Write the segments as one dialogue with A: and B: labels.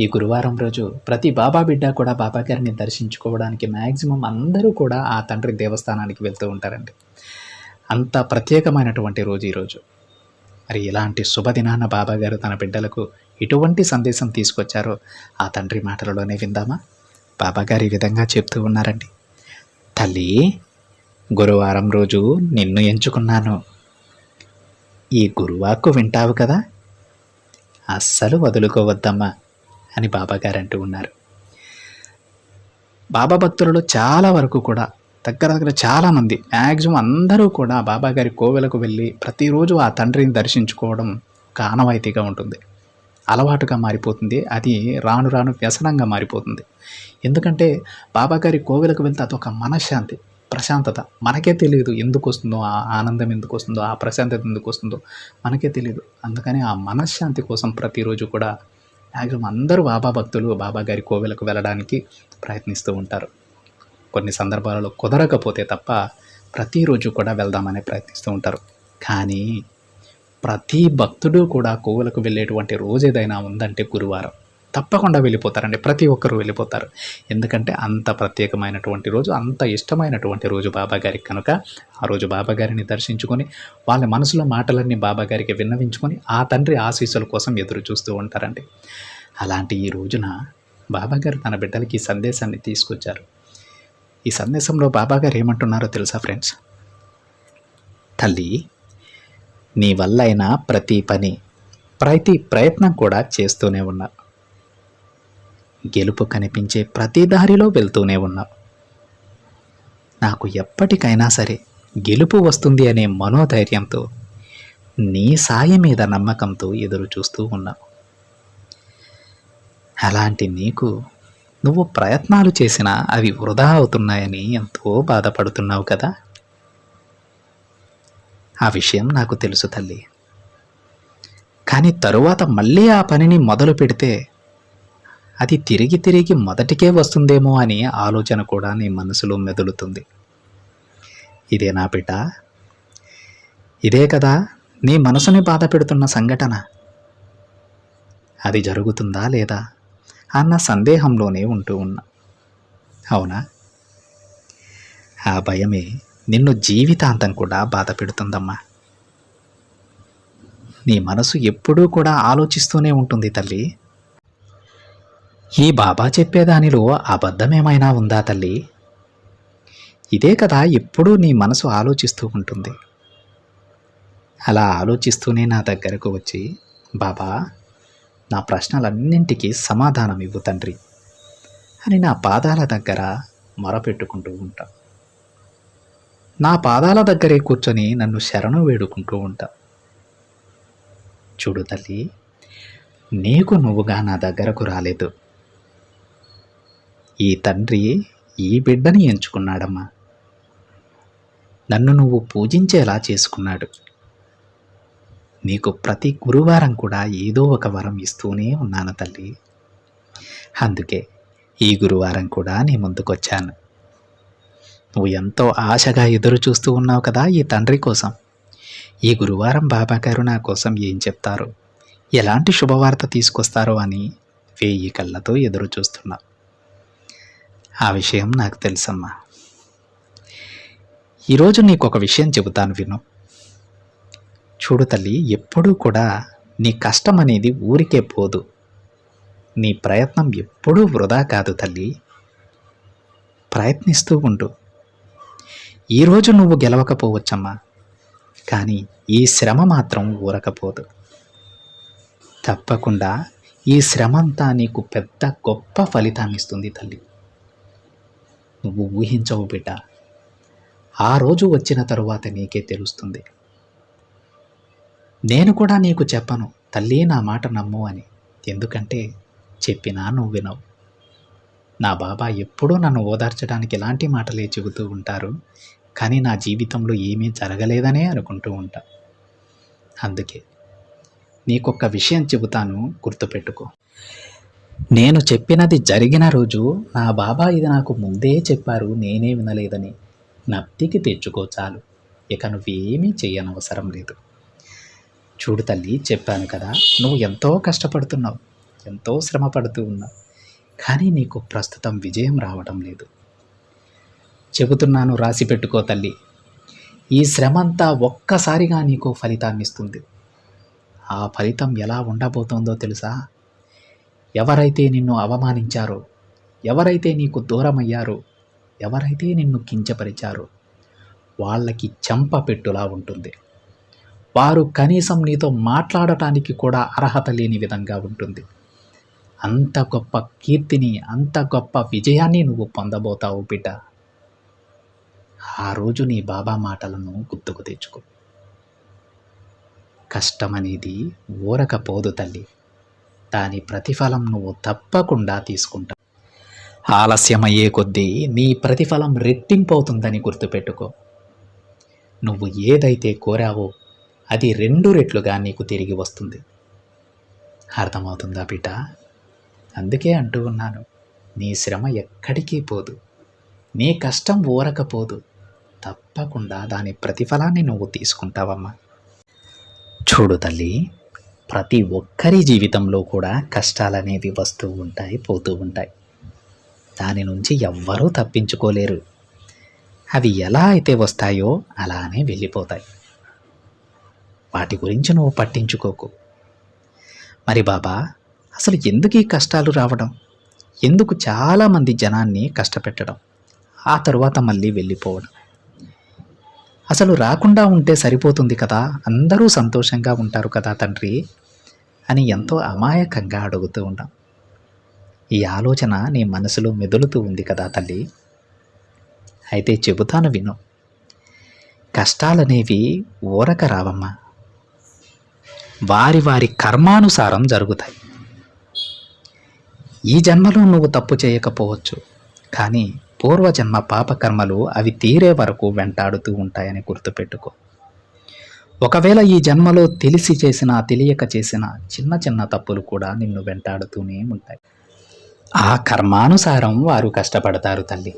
A: ఈ గురువారం రోజు ప్రతి బాబా బిడ్డ కూడా బాబా గారిని దర్శించుకోవడానికి మ్యాక్సిమం అందరూ కూడా ఆ తండ్రి దేవస్థానానికి వెళ్తూ ఉంటారండి. అంత ప్రత్యేకమైనటువంటి రోజు ఈరోజు మరి ఇలాంటి శుభదినాన బాబా గారు తన బిడ్డలకు ఎటువంటి సందేశం తీసుకొచ్చారో ఆ తండ్రి మాటలలోనే విందామా? బాబాగారు ఈ విధంగా చెప్తూ ఉన్నారండి. తల్లి గురువారం రోజు నిన్ను ఎంచుకున్నాను. ఈ గురువాకు వింటావు కదా? అస్సలు వదులుకోవద్దమ్మా. అని బాబాగారు అంటూ ఉన్నారు. బాబా భక్తులలో చాలా వరకు కూడా దగ్గర దగ్గర చాలామంది మ్యాక్సిమం అందరూ కూడా బాబాగారి కోవెలకు వెళ్ళి ప్రతిరోజు ఆ తండ్రిని దర్శించుకోవడం ఒక ఆనవాయితీగా ఉంటుంది. అలవాటుగా మారిపోతుంది. అది రాను రాను వ్యసనంగా మారిపోతుంది. ఎందుకంటే బాబాగారి కోవెలకు వెళ్తే అదొక మనశ్శాంతి ప్రశాంతత. మనకే తెలియదు ఎందుకు వస్తుందో ఆ ఆనందం ఎందుకు వస్తుందో ఆ ప్రశాంతత ఎందుకు వస్తుందో మనకే తెలియదు. అందుకని ఆ మనశ్శాంతి కోసం ప్రతిరోజు కూడా మ్యాక్సిమం అందరూ బాబా భక్తులు బాబా గారి కోవెలకు వెళ్ళడానికి ప్రయత్నిస్తూ ఉంటారు. కొన్ని సందర్భాలలో కుదరకపోతే తప్ప ప్రతిరోజు కూడా వెళ్దామని ప్రయత్నిస్తూ ఉంటారు. కానీ ప్రతి భక్తుడు కూడా కోవలకు వెళ్ళేటువంటి రోజు ఏదైనా ఉందంటే గురువారం. తప్పకుండా వెళ్ళిపోతారండి. ప్రతి ఒక్కరూ వెళ్ళిపోతారు. ఎందుకంటే అంత ప్రత్యేకమైనటువంటి రోజు అంత ఇష్టమైనటువంటి రోజు బాబాగారికి కనుక ఆ రోజు బాబాగారిని దర్శించుకొని వాళ్ళ మనసులో మాటలన్నీ బాబాగారికి విన్నవించుకొని ఆ తండ్రి ఆశీస్సుల కోసం ఎదురు చూస్తూ ఉంటారండి. అలాంటి ఈ రోజున బాబాగారు తన బిడ్డలకి ఈ సందేశాన్ని తీసుకొచ్చారు. ఈ సందేశంలో బాబాగారు ఏమంటున్నారో తెలుసా ఫ్రెండ్స్? తల్లి నీ వల్ల అయిన ప్రతి పని ప్రతి ప్రయత్నం కూడా చేస్తూనే ఉన్నా. గెలుపు కనిపించే ప్రతి దారిలో వెళ్తూనే ఉన్నాం. నాకు ఎప్పటికైనా సరే గెలుపు వస్తుంది అనే మనోధైర్యంతో నీ సాయ మీద నమ్మకంతో ఎదురు చూస్తూ ఉన్నావు అలాంటి నీకు నువ్వు ప్రయత్నాలు చేసినా అవి వృధా అవుతున్నాయని ఎంతో బాధపడుతున్నావు కదా? ఆ విషయం నాకు తెలుసు తల్లి. కానీ తరువాత మళ్ళీ ఆ పనిని మొదలు పెడితే అది తిరిగి తిరిగి మొదటికే వస్తుందేమో అని ఆలోచన కూడా నీ మనసులో మెదులుతుంది. ఇదే నా బిడ్డ ఇదే కదా నీ మనసుని బాధ పెడుతున్న సంఘటన. అది జరుగుతుందా లేదా అన్న సందేహంలోనే ఉంటూ ఉన్నా. అవునా? ఆ భయమే నిన్ను జీవితాంతం కూడా బాధ పెడుతుందమ్మా. నీ మనసు ఎప్పుడూ కూడా ఆలోచిస్తూనే ఉంటుంది తల్లి. ఈ బాబా చెప్పేదానిలో అబద్ధమేమైనా ఉందా తల్లి? ఇదే కదా ఎప్పుడూ నీ మనసు ఆలోచిస్తూ ఉంటుంది. అలా ఆలోచిస్తూనే నా దగ్గరకు వచ్చి బాబా నా ప్రశ్నలన్నింటికీ సమాధానం ఇవ్వు తండ్రి అని నా పాదాల దగ్గర మొరపెట్టుకుంటూ ఉంటా. నా పాదాల దగ్గరే కూర్చొని నన్ను శరణు వేడుకుంటూ ఉంటా. చూడు తల్లి నీకు నువ్వుగా నా దగ్గరకు రాలేదు. ఈ తండ్రి ఈ బిడ్డని ఎంచుకున్నాడమ్మా. నన్ను నువ్వు పూజించేలా చేసుకున్నాడు. నీకు ప్రతి గురువారం కూడా ఏదో ఒక వరం ఇస్తూనే ఉన్నాను తల్లి. అందుకే ఈ గురువారం కూడా నీ ముందుకొచ్చాను. నువ్వు ఎంతో ఆశగా ఎదురు చూస్తూ ఉన్నావు కదా ఈ తండ్రి కోసం. ఈ గురువారం బాబా గారు నా కోసం ఏం చెప్తారు? ఎలాంటి శుభవార్త తీసుకొస్తారో అని వేయి కళ్ళతో ఎదురు చూస్తున్నావు ఆ విషయం నాకు తెలుసమ్మా. ఈరోజు నీకు ఒక విషయం చెబుతాను విను. చూడు తల్లి ఎప్పుడూ కూడా నీ కష్టం అనేది ఊరికే పోదు. నీ ప్రయత్నం ఎప్పుడూ వృధా కాదు తల్లి. ప్రయత్నిస్తూ ఉండు. ఈరోజు నువ్వు గెలవకపోవచ్చమ్మా. కానీ ఈ శ్రమ మాత్రం ఊరకపోదు. తప్పకుండా ఈ శ్రమ అంతా నీకు పెద్ద గొప్ప ఫలితాన్ని ఇస్తుంది తల్లి. నువ్వు ఊహించవు బిడ్డ. ఆ రోజు వచ్చిన తరువాత నీకే తెలుస్తుంది. నేను కూడా నీకు చెప్పను తల్లి నా మాట నమ్ము అని. ఎందుకంటే చెప్పినా నువ్వు వినవు. నా బాబా ఎప్పుడూ నన్ను ఓదార్చడానికి ఎలాంటి మాటలే చెబుతూ ఉంటారు కానీ నా జీవితంలో ఏమీ జరగలేదనే అనుకుంటూ ఉంటా. అందుకే నీకొక్క విషయం చెబుతాను గుర్తుపెట్టుకో. నేను చెప్పినది జరిగిన రోజు నా బాబా ఇది నాకు ముందే చెప్పారు నేనే వినలేదని. నప్తికి తెచ్చుకో చాలు. ఇక నువ్వేమీ చేయనవసరం లేదు. చూడు తల్లి చెప్పాను కదా నువ్వు ఎంతో కష్టపడుతున్నావు ఎంతో శ్రమ పడుతూ ఉన్నావు కానీ నీకు ప్రస్తుతం విజయం రావడం లేదు. చెబుతున్నాను రాసి పెట్టుకో తల్లి. ఈ శ్రమ అంతా ఒక్కసారిగా నీకు ఫలితాన్ని ఇస్తుంది ఆ ఫలితం ఎలా ఉండబోతోందో తెలుసా? ఎవరైతే నిన్ను అవమానించారో ఎవరైతే నీకు దూరమయ్యారో ఎవరైతే నిన్ను కించపరిచారో వాళ్ళకి చెంప పెట్టులా ఉంటుంది. వారు కనీసం నీతో మాట్లాడటానికి కూడా అర్హత లేని విధంగా ఉంటుంది. అంత గొప్ప కీర్తిని అంత గొప్ప విజయాన్ని నువ్వు పొందబోతావు బిడ్డ. ఆ రోజు నీ బాబా మాటలను గుర్తుకు తెచ్చుకో. కష్టం అనేది ఊరకపోదు తల్లి. దాని ప్రతిఫలం నువ్వు తప్పకుండా తీసుకుంటావు. ఆలస్యమయ్యే కొద్దీ నీ ప్రతిఫలం రెట్టింపు అవుతుందని గుర్తుపెట్టుకో. నువ్వు ఏదైతే కోరావో అది రెండు రెట్లుగా నీకు తిరిగి వస్తుంది. అర్థమవుతుందా బిడ్డ అందుకే అంటూ ఉన్నాను నీ శ్రమ ఎక్కడికి పోదు. నీ కష్టం ఊరకపోదు. తప్పకుండా దాని ప్రతిఫలాన్ని నువ్వు తీసుకుంటావమ్మా. చూడు తల్లి ప్రతి ఒక్కరి జీవితంలో కూడా కష్టాలనేవి వస్తూ ఉంటాయి పోతూ ఉంటాయి. దాని నుంచి ఎవ్వరూ తప్పించుకోలేరు. అవి ఎలా అయితే వస్తాయో అలానే వెళ్ళిపోతాయి. వాటి గురించి నువ్వు పట్టించుకోకు. మరి బాబా అసలు ఎందుకు ఈ కష్టాలు రావడం? ఎందుకు చాలామంది జనాన్ని కష్టపెట్టడం? ఆ తరువాత మళ్ళీ వెళ్ళిపోవడం. అసలు రాకుండా ఉంటే సరిపోతుంది కదా? అందరూ సంతోషంగా ఉంటారు కదా తండ్రి? అని ఎంతో అమాయకంగా అడుగుతూ ఉంటాం ఈ ఆలోచన నీ మనసులో మెదులుతూ ఉంది కదా తల్లి? అయితే చెబుతాను విను. కష్టాలనేవి ఊరక రావమ్మా. వారి వారి కర్మానుసారం జరుగుతాయి. ఈ జన్మలో నువ్వు తప్పు చేయకపోవచ్చు. కానీ పూర్వజన్మ పాపకర్మలు అవి తీరే వరకు వెంటాడుతూ ఉంటాయని గుర్తుపెట్టుకో. ఒకవేళ ఈ జన్మలో తెలిసి చేసిన తెలియక చేసిన చిన్న చిన్న తప్పులు కూడా నిన్ను వెంటాడుతూనే ఉంటాయి. ఆ కర్మానుసారం వారు కష్టపడతారు తల్లి.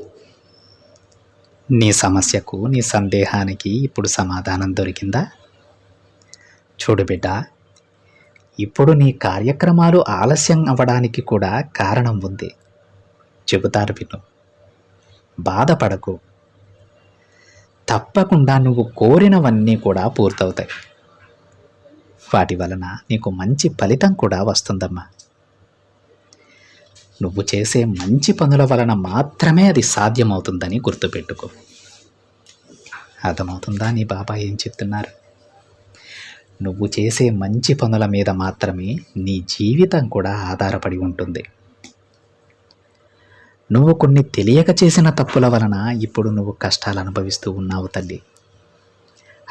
A: నీ సమస్యకు నీ సందేహానికి ఇప్పుడు సమాధానం దొరికిందా? చూడు బిడ్డ ఇప్పుడు నీ కార్యక్రమాలు ఆలస్యం అవ్వడానికి కూడా కారణం ఉంది. చెబుతారు విను. బాధపడకు. తప్పకుండా నువ్వు కోరినవన్నీ కూడా పూర్తవుతాయి. వాటి వలన నీకు మంచి ఫలితం కూడా వస్తుందమ్మా. నువ్వు చేసే మంచి పనుల వలన మాత్రమే అది సాధ్యమవుతుందని గుర్తుపెట్టుకో. అర్థమవుతుందా నీ బాబా ఏం చెప్తున్నారు? నువ్వు చేసే మంచి పనుల మీద మాత్రమే నీ జీవితం కూడా ఆధారపడి ఉంటుంది. నువ్వు కొన్ని తెలియక చేసిన తప్పుల వలన ఇప్పుడు నువ్వు కష్టాలు అనుభవిస్తూ ఉన్నావు తల్లి.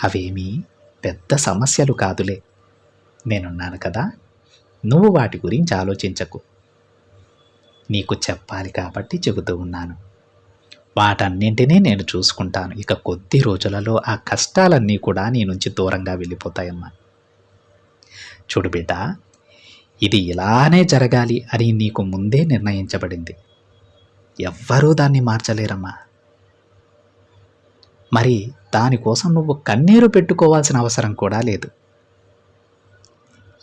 A: అవేమీ పెద్ద సమస్యలు కాదులే. నేనున్నాను కదా. నువ్వు వాటి గురించి ఆలోచించకు. నీకు చెప్పాలి కాబట్టి చెబుతూ ఉన్నాను. వాటన్నింటినీ నేను చూసుకుంటాను. ఇక కొద్ది రోజులలో ఆ కష్టాలన్నీ కూడా నీ నుంచి దూరంగా వెళ్ళిపోతాయమ్మా. చూడు బిడ్డ ఇది ఇలానే జరగాలి అని నీకు ముందే నిర్ణయించబడింది. ఎవ్వరూ దాన్ని మార్చలేరమ్మా. మరి దానికోసం నువ్వు కన్నీరు పెట్టుకోవాల్సిన అవసరం కూడా లేదు.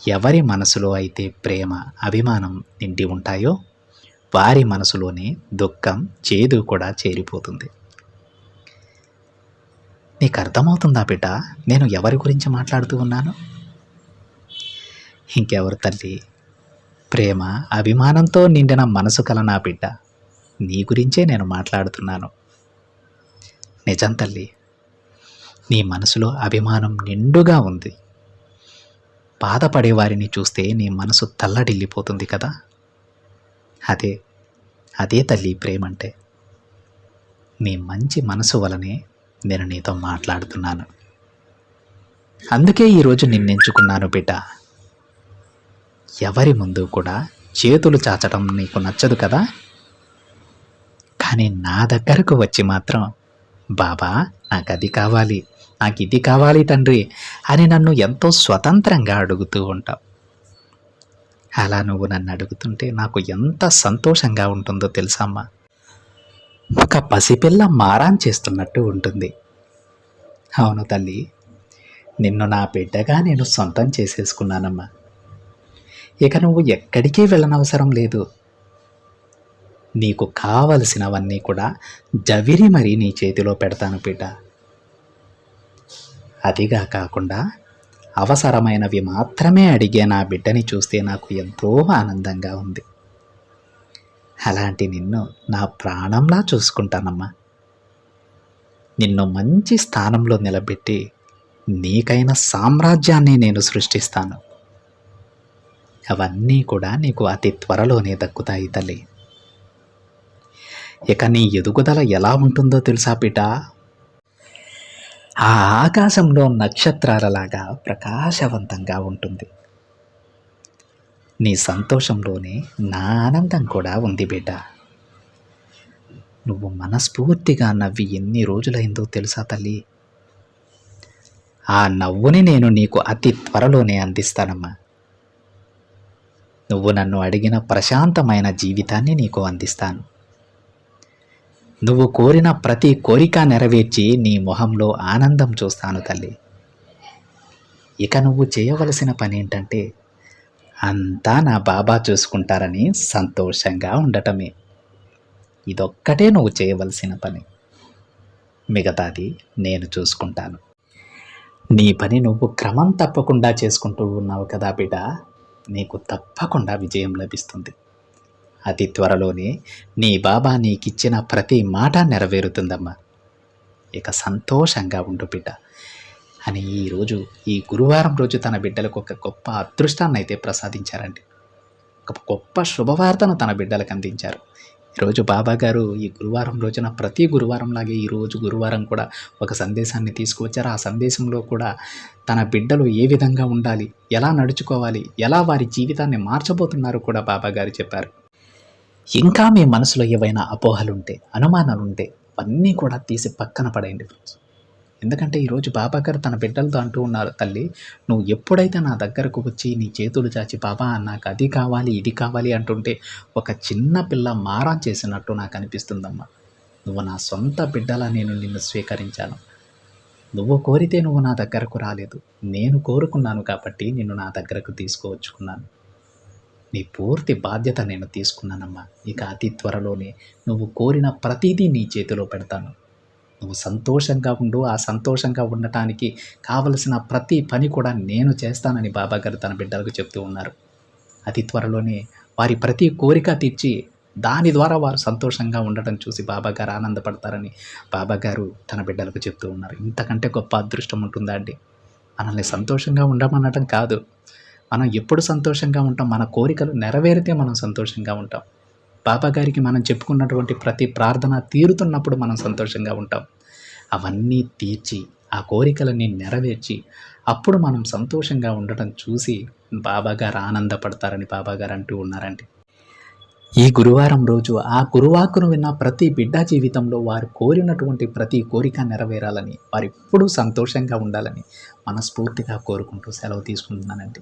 A: ఎవరి మనసులో అయితే ప్రేమ అభిమానం నిండి ఉంటాయో వారి మనసులోనే దుఃఖం చేదు కూడా చేరిపోతుంది. నీకు అర్థమవుతుందా బిడ్డ నేను ఎవరి గురించి మాట్లాడుతూ ఉన్నాను? ఇంకెవరు తల్లి? ప్రేమ అభిమానంతో నిండిన మనసు కల నా బిడ్డ. నీ గురించే నేను మాట్లాడుతున్నాను. నిజం తల్లి నీ మనసులో అభిమానం నిండుగా ఉంది. బాధపడే వారిని చూస్తే నీ మనసు తల్లడిల్లిపోతుంది కదా? అదే అదే తల్లి ప్రేమంటే. నీ మంచి మనసు వలనే నేను నీతో మాట్లాడుతున్నాను. అందుకే ఈరోజు నిన్నెంచుకున్నాను బిడ్డ. ఎవరి ముందు కూడా చేతులు చాచడం నీకు నచ్చదు కదా? కానీ నా దగ్గరకు వచ్చి మాత్రం బాబా నాకు అది కావాలి నాకు ఇది కావాలి తండ్రి అని నన్ను ఎంతో స్వతంత్రంగా అడుగుతూ ఉంటావు. అలా నువ్వు నన్ను అడుగుతుంటే నాకు ఎంత సంతోషంగా ఉంటుందో తెలుసమ్మా ఒక పసిపిల్ల మారాన్ చేస్తున్నట్టు ఉంటుంది. అవును తల్లి నిన్ను నా బిడ్డగా నేను సొంతం చేసేసుకున్నానమ్మా. ఇక నువ్వు ఎక్కడికి వెళ్ళనవసరం లేదు. నీకు కావలసినవన్నీ కూడా జవిరి మరి నీ చేతిలో పెడతాను బిడ్డ అదిగా కాకుండా అవసరమైనవి మాత్రమే అడిగే నా బిడ్డని చూస్తే నాకు ఎంతో ఆనందంగా ఉంది. అలాంటి నిన్ను నా ప్రాణంలా చూసుకుంటానమ్మా. నిన్ను మంచి స్థానంలో నిలబెట్టి నీకైన సామ్రాజ్యాన్ని నేను సృష్టిస్తాను. అవన్నీ కూడా నీకు అతి త్వరలోనే దక్కుతాయి తల్లి. ఇక నీ ఎదుగుదల ఎలా ఉంటుందో తెలుసా బిడ్డ ఆ ఆకాశంలో నక్షత్రాలలాగా ప్రకాశవంతంగా ఉంటుంది. నీ సంతోషంలోనే నా ఆనందం కూడా ఉంది బిడ్డ. నువ్వు మనస్ఫూర్తిగా నవ్వి ఎన్ని రోజులైందో తెలుసా తల్లి? ఆ నవ్వుని నేను నీకు అతి త్వరలోనే అందిస్తానమ్మా. నువ్వు నన్ను అడిగిన ప్రశాంతమైన జీవితాన్ని నీకు అందిస్తాను. నువ్వు కోరిన ప్రతి కోరిక నెరవేర్చి నీ మొహంలో ఆనందం చూస్తాను తల్లి. ఇక నువ్వు చేయవలసిన పని ఏంటంటే అంతా నా బాబా చూసుకుంటారని సంతోషంగా ఉండటమే. ఇదొక్కటే నువ్వు చేయవలసిన పని. మిగతాది నేను చూసుకుంటాను. నీ పని నువ్వు క్రమం తప్పకుండా చేసుకుంటూ ఉన్నావు కదా బిడ్డ. నీకు తప్పకుండా విజయం లభిస్తుంది. అతి త్వరలోనే నీ బాబా నీకిచ్చిన ప్రతి మాట నెరవేరుతుందమ్మా. ఇక సంతోషంగా ఉండు బిడ్డ. అని ఈరోజు ఈ గురువారం రోజు తన బిడ్డలకు ఒక గొప్ప అదృష్టాన్ని అయితే ప్రసాదించారండి. ఒక గొప్ప శుభవార్తను తన బిడ్డలకు అందించారు. ఈరోజు బాబా గారు ఈ గురువారం రోజున ప్రతి గురువారం లాగే ఈరోజు గురువారం కూడా ఒక సందేశాన్ని తీసుకువచ్చారు. ఆ సందేశంలో కూడా తన బిడ్డలు ఏ విధంగా ఉండాలి ఎలా నడుచుకోవాలి ఎలా వారి జీవితాన్ని మార్చబోతున్నారు కూడా బాబా గారు చెప్పారు. ఇంకా మీ మనసులో ఏవైనా అపోహలుంటే అనుమానాలుంటే అవన్నీ కూడా తీసి పక్కన పడేయండి ఫ్రెండ్స్ ఎందుకంటే ఈరోజు బాబాగారు తన బిడ్డలతో అంటూ ఉన్నారు తల్లి నువ్వు ఎప్పుడైతే నా దగ్గరకు వచ్చి నీ చేతులు చాచి బాబా నాకు అది కావాలి ఇది కావాలి అంటుంటే ఒక చిన్న పిల్ల మారం చేసినట్టు నాకు అనిపిస్తుందమ్మా. నువ్వు నా సొంత బిడ్డలా నేను నిన్ను స్వీకరించాను. నువ్వు కోరితే నువ్వు నా దగ్గరకు రాలేదు. నేను కోరుకున్నాను కాబట్టి నిన్ను నా దగ్గరకు తీసుకువచ్చుకున్నాను. నీ పూర్తి బాధ్యత నేను తీసుకున్నానమ్మా. ఇక అతి త్వరలోనే నువ్వు కోరిన ప్రతిదీ నీ చేతిలో పెడతాను. నువ్వు సంతోషంగా ఉండు. ఆ సంతోషంగా ఉండటానికి కావలసిన ప్రతి పని కూడా నేను చేస్తానని బాబా గారు తన బిడ్డలకు చెప్తూ ఉన్నారు. అతి త్వరలోనే వారి ప్రతి కోరిక తీర్చి దాని ద్వారా వారు సంతోషంగా ఉండటం చూసి బాబా గారు ఆనందపడతారని బాబా గారు తన బిడ్డలకు చెప్తూ ఉన్నారు. ఇంతకంటే గొప్ప అదృష్టం ఉంటుందా అండి? మనల్ని సంతోషంగా ఉండమనటం కాదు. మనం ఎప్పుడు సంతోషంగా ఉంటాం? మన కోరికలు నెరవేరితే మనం సంతోషంగా ఉంటాం. బాబా గారికి మనం చెప్పుకున్నటువంటి ప్రతి ప్రార్థన తీరుతున్నప్పుడు మనం సంతోషంగా ఉంటాం. అవన్నీ తీర్చి ఆ కోరికలన్నీ నెరవేర్చి అప్పుడు మనం సంతోషంగా ఉండటం చూసి బాబాగారు ఆనందపడతారని బాబాగారు అంటూ ఉన్నారండి. ఈ గురువారం రోజు ఆ గురువాకును విన్న ప్రతి బిడ్డ జీవితంలో వారు కోరినటువంటి ప్రతి కోరిక నెరవేరాలని వారు ఎప్పుడూ సంతోషంగా ఉండాలని మనస్ఫూర్తిగా కోరుకుంటూ సెలవు తీసుకుంటున్నానండి.